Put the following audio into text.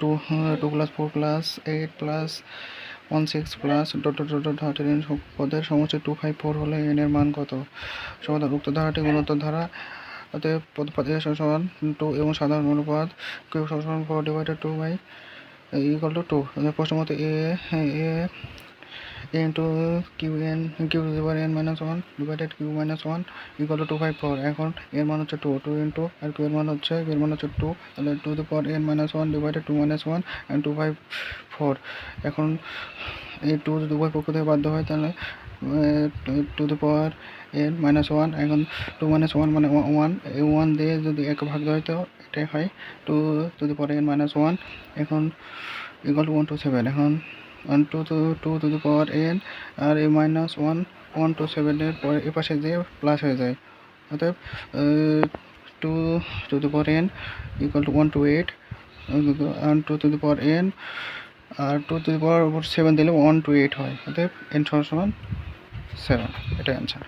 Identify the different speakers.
Speaker 1: Two two plus four plus eight plus one six plus dot dot dot dot পদের সমষ্টি two five four হলে N এর মান কত? সমাধান উক্ত ধারাটি গুণত ধারা অতএব পদ পদে সমান টু এবং সাধারণ অনুপাত কিউ সমান four divided two by equal to two প্রশ্ন মতো a a into q n q to power n minus one divided q minus one equal to two five four এখন এর মান হচ্ছে টু টু ইন্টু আর Q এর মান হচ্ছে কিউ এর মান হচ্ছে টু তাহলে two the power n minus one divided two minus one and two five four এখন এই টু যদি উভয় পক্ষ থেকে বাধ্য হয়, তাহলে two the power n minus one এখন টু মাইনাস ওয়ান মানে ওয়ান এই ওয়ান দিয়ে যদি এক ভাগ দেওয়া হয়, তো এটাই হয় two to the power n minus one এখন equal to one two seven এখন one two two two to the power n আর এই মাইনাস ওয়ান ওয়ান টু সেভেনের পরে এ পাশে দিয়ে প্লাস হয়ে যায়। অতএব two to the power n equal to one two eight one two to the power n R two to the power seven দিলে one two eight হয়। অতএব এন সমান সেভেন এটাই অ্যান্সার